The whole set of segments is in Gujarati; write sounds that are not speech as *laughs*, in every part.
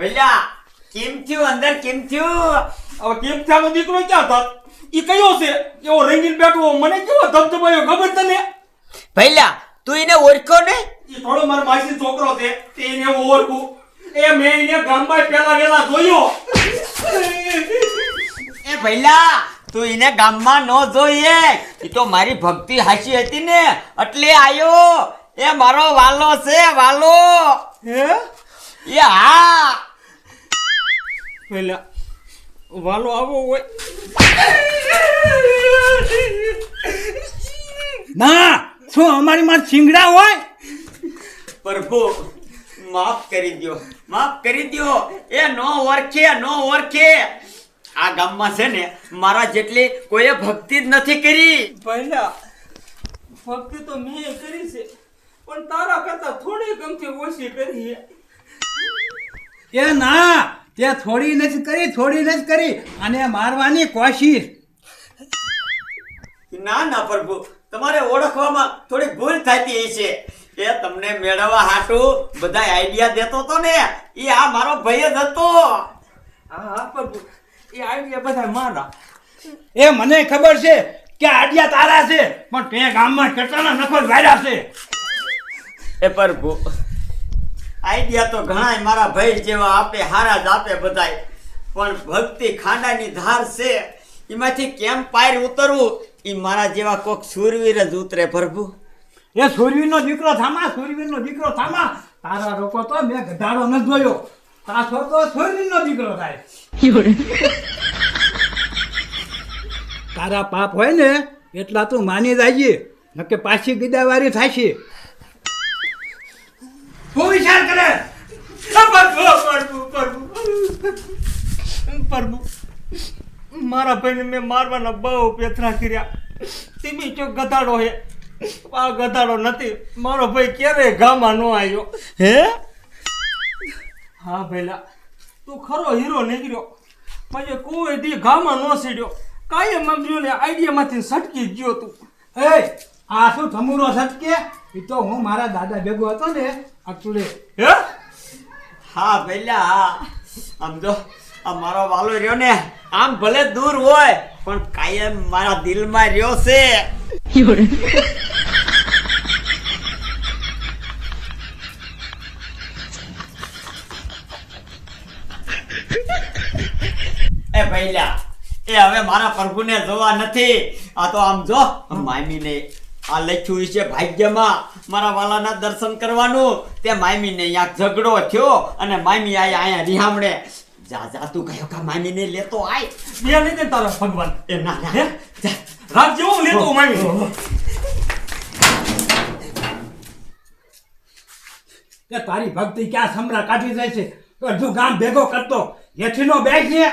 ભૈલા કેમ થયું અંદર કેમ થયું? હવે કેમ થયાનો દીકરો ક્યાં થાત? ઈ કયો છે? એવો રંગીન બેઠો મને કેવો ધબધબાયો ખબર તને? ભૈલા તું એને ઓળખો ને? ઈ થોડો મારો માસી છોકરો છે તે એને હું ઓળખું. એ મેં એને ગામમાં પેલા વેલા જોયો. એ ભૈલા તું એને ગામમાં ન જોઈએ. એ તો મારી ભક્તિ હાસી હતી ને. એટલે આયો. એ મારો વાલો છે વાલો. હે? એ હા. પેલા વાલો આવો હોય ના શું અમારી માં સિંગડા હોય પ્રભુ માફ કરી દો માફ કરી દ્યો એ નો ઓળખે નો ઓળખે આ ગામમાં છે ને મારા જેટલી કોઈએ ભક્તિ જ નથી કરી પહેલા ભક્તિ તો મેં કરી છે પણ તારા કરતા થોડી ગમતી ઓછી કરી. એ ના તે થોડી નથી કરી થોડી નથી કરી. અને મારવાની કોશિશ. ના ના પ્રભુ. તમારે ઓળખવામાં થોડી ભૂલ થતી છે એ તમને મેળવવા હાટું બધા આઈડિયા દેતો તો ને. એ આ મારો ભાઈ જ હતો. હા હા પ્રભુ. એ આઈડિયા બધા મારા. એ મને ખબર છે કે આડિયા તારા છે પણ તે ગામમાં કેટલાના નફર વાયરા છે. એ પ્રભુ આઈડિયા તો ઘણા મારા ભાઈ જેવા આપે હારા જ આપે બધાય. પણ ભક્તિ ખાંડાની ધાર છે એમાંથી કેમ પાયર ઉતરવું? એ મારા જેવા કોક સુરવીર જ ઉતરે પ્રભુ. એ સુરવીરનો દીકરો થામા સુરવીરનો દીકરો થામા. તારા રોકો તો મેં ગધાડો ન જોયો. તો સુરવીરનો દીકરો થાય. તારા પાપ હોય ને એટલા તું માની જાજે. નકે પાછી ગીદાવારી થાશે. શું વિચાર કરે. પ્રભુ મારા ભાઈને મેં મારવાના બહુ પેથરા કર્યા. તીમી ચોક ગધાડો હે. આ ગધાડો નથી. મારો ભાઈ ક્યારેય ગામાં ન આવ્યો? હે? હા ભેલા તું ખરો હીરો નીકળ્યો. પછી કોઈ દી ગામાં ન સીડ્યો. કાયમ સમજ્યું ને આઈડિયામાંથી સટકી ગયો તું. એ આ શું થમુરો કે? એ તો હું મારા દાદા ભેગો હતો ને અટલે હા? પેલા આમ જો, આ મારો વાલો રહ્યો ને, આમ ભલે દૂર હોય, પણ કાયમ મારા દિલમાં રહ્યો છે. એ ભૈલા એ હવે મારા પ્રભુને જોવા નથી. આ તો આમ જો, મામીને આ લખ્યું છે ભાગ્યમાં મારા વાલાના દર્શન કરવાનું. તે મામીને અહીંયા ઝઘડો થયો અને મામી આયા અહીંયા રિહામણે. જા જા તું કયો કા મામીને લેતો આય. બે લઈ દે તારા ભગવાન. એ ના ના. રાત જેવો લેતો મામી. કે તારી ભક્તિ ક્યાં સમરા કાઢી જાય છે? અડધું ગામ ભેગો કરતો. એઠીનો બેગ ને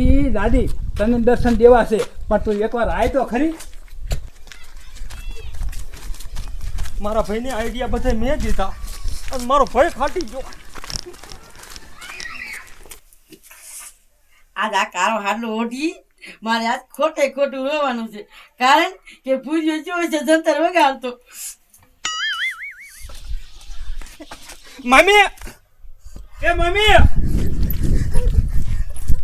દાદી દાદી તને દર્શન દેવા છે પણ તું એકવાર આય તો ખરી. મારા ભાઈને આઈડિયા બધા મેં દીધા. અને મારો ભાઈ ફાટી ગયો. આજ આ કાળો હાડલો ઓઢી મારે આજ ખોટે ખોટું રોવાનું છે. કારણ કે પૂર્યો જોવે છે જંતર વગાડતો. મમ્મી! એ મામી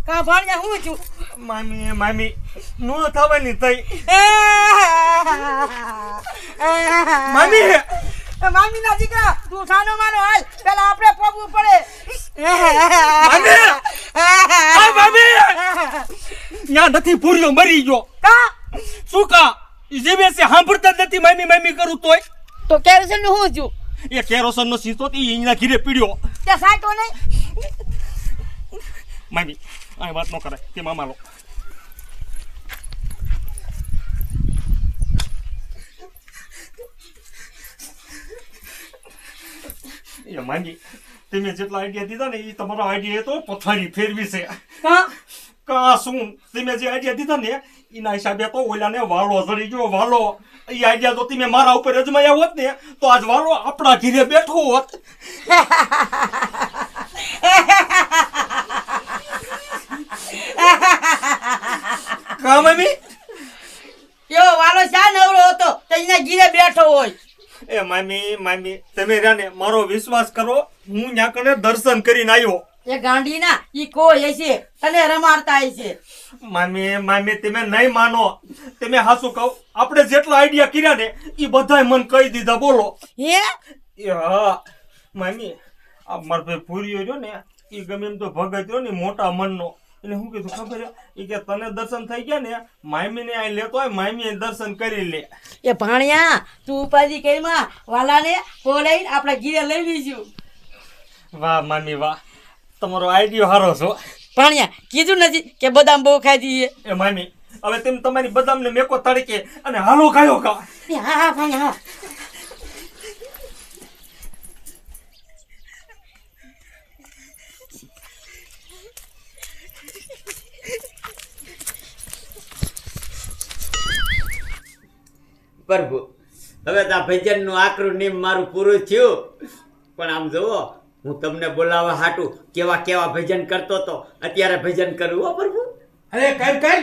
કા ભાણ્યા હું છું? મામી મામી નો થવાની તઈ. મામી મામી ના દીકરા તું સાનો માનો હાલ. પેલા આપણે પગવું પડે. મામી આ મામી યા નથી પૂર્યો મરી ગયો. કા? શું કા? જે બે છે સાંભળતા નથી મામી મામી કરું તોય. તો કેરોસનનું હું છું? એ કેરોસન નો સીસો તી એના ઘીરે પીડ્યો. તે સાટો નહીં. મામી આ વાત ન કરાય તે માલો એ માંગી તમે જેટલા આઈડિયા દીધા ને એ તમારો આઈડિયા તો પથારી ફેરવી છે કા કા શું તમે જે આઈડિયા દીધા ને એના હિસાબે તો ઓલાને વાલો જડી ગયો વાલો એ આઈડિયા તો તમે મારા ઉપર અજમાયા હોત ને તો આજ વાલો આપણા ઘીરે બેઠો હોત કા મમ્મી. એવો વાલો શા નવરો અહીંયા ગીરે બેઠો હોય. એ મામી મામી તમે રાને મારો વિશ્વાસ કરો હું ત્યાં કને દર્શન કરીને આવ્યો એ ગાંડી ના ઈ કોઈ અને તને રમાડતા છે મામી મામી તમે નહીં માનો. તમે હાસુ કહો આપણે જેટલા આઈડિયા કર્યા ને એ બધાય મન કહી દીધા બોલો. હે? એ હા. મામી આ મારો ભાઈ હોય રહ્યો ને એ ગમે એમ તો ભગત રહ્યો ને મોટા મનનો. એને શું કીધું ખબર એ કે તને દર્શન થઈ ગયા ને મામીને અહીં લેતો હોય મામી દર્શન કરી લે. એ ભાણિયા તું ઉપાધિ કરીમાં વાલાને બોલાવીને આપણે ગીરે લઈ લઈશું વાહ મામી વાહ. તમારો આઈડિયો સારો છો ભાણિયા કીધું નથી કે બદામ બહુ ખાઈ દઈએ એ મામી હવે તેમ તમારી બદામને મેકો તડકે અને હાલો ખાયો કા. હા હા ભાઈ હા. પ્રભુ હવે તો આ ભજનનું આકરું નિમ મારું પૂરું થયું. પણ આમ જુઓ હું તમને બોલાવવા હાટું કેવા કેવા ભજન કરતો તો. અત્યારે ભજન કરું હો પ્રભુ. અરે કર કર.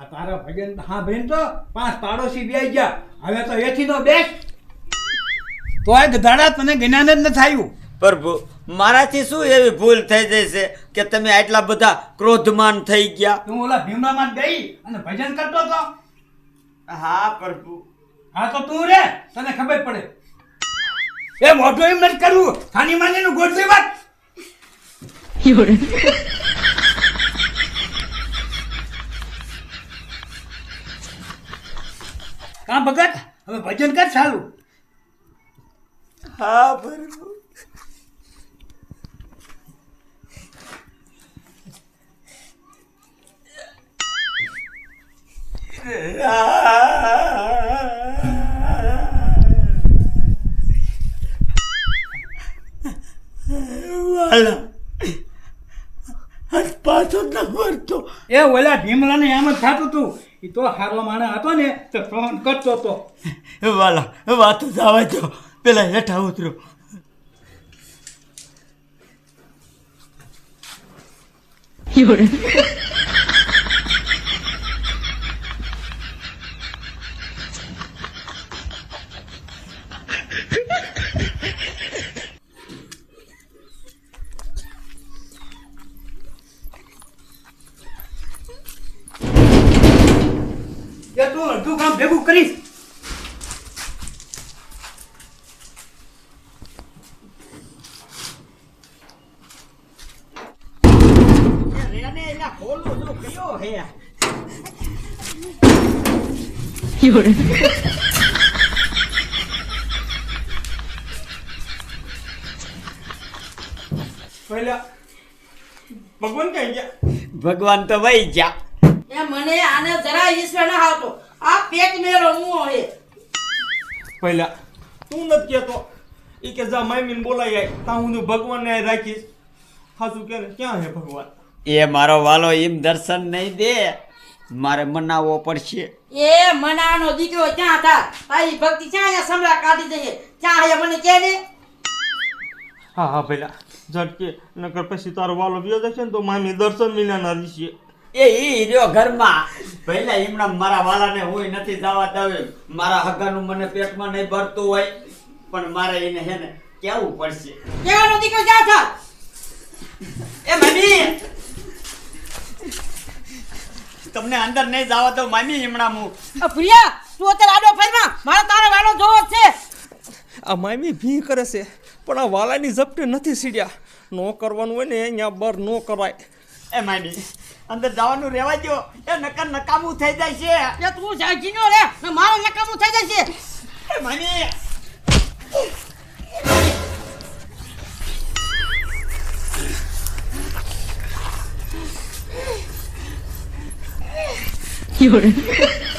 આ તારા ભજન હા બેન તો પાંચ પાડોશી બે ગયા. હવે તો એથી તો બેસ. તોય ગધાડા તને જ્ઞાન જ ન થયું. પ્રભુ મારાથી શું એવી ભૂલ થઈ જશે કે તમે આટલા બધા ક્રોધમાન થઈ ગયા? હું ઓલા ભીમડામાં ગઈ અને ભજન કરતો તો? હા પ્રભુ. હા તો તું રે તને ખબર પડે. એ મોટો એમ નથી કરવું. ખાની માની નું ગોઠવી વાત. કા ભગત હવે ભજન કર સારું હા પ્રભુ વાલા આજ પાછો ન વળતો. એ ઓલા ભીમલાને એમ જ થતું તું. એ તો હારો માણસ હતો ને તો ફોન કરતો તો. વાલા વાતો જવા દો. પેલા હેઠા ઉતરો. એ તું અડધું કામ ભેગું કરીશ રેને એલા ખોલું છું કયો હે પહેલા ભગવાન ક્યાં ગયા? ભગવાન તો વહી ગયા. એ મને આને જરા ઈશ્વર ના આવતો આ પેટ મેરો હું હે? પહેલા તું નથી કહેતો. એ કે જા મામીને બોલાઈ આય. તા હું ભગવાનને ને રાખીશ. હાસુ કે ને? ક્યાં હે ભગવાન? એ મારો વાલો એમ દર્શન નહીં દે મારે મનાવવો પડશે. એ મનાનો દીકરો ક્યાં થા તારી ભક્તિ ક્યાં અહીંયા સમરા કાઢી દઈએ ક્યાં અહીંયા મને કહે ને હા હા પેલા ઝટકે નકર પછી તારો વાલો વ્યો જશે ને તો મામી દર્શન વિના રહેશે. એ ઈ રહ્યો ઘરમાં. પહેલા એમના મારા વાલાને હોય નથી જવા દઉં મારા હગાનું મને પેટમાં નહીં ભરતું હોય. પણ મારે એને હે ને કેવું પડશે? કેવાનો દીકરો ક્યાં થા એ મામી! તમને અંદર નહીં જવા દઉં મામી હમણાં હું. પ્રિયા તું અત્યારે આડો ફેરમાં મારે તારે વાળો જોવો છે. આ મામી ભી કરે છે પણ આ વાલાની ઝપટે નથી સીડ્યા. નો કરવાનું હોય ને અહીંયા બર નો કરાય. એ મામી અંદર જવાનું રહેવા દો એ નકર નકામું થઈ જાય છે. એ તું જાગીનો રે મારું મારો નકામું થઈ જાય એ sure. *laughs*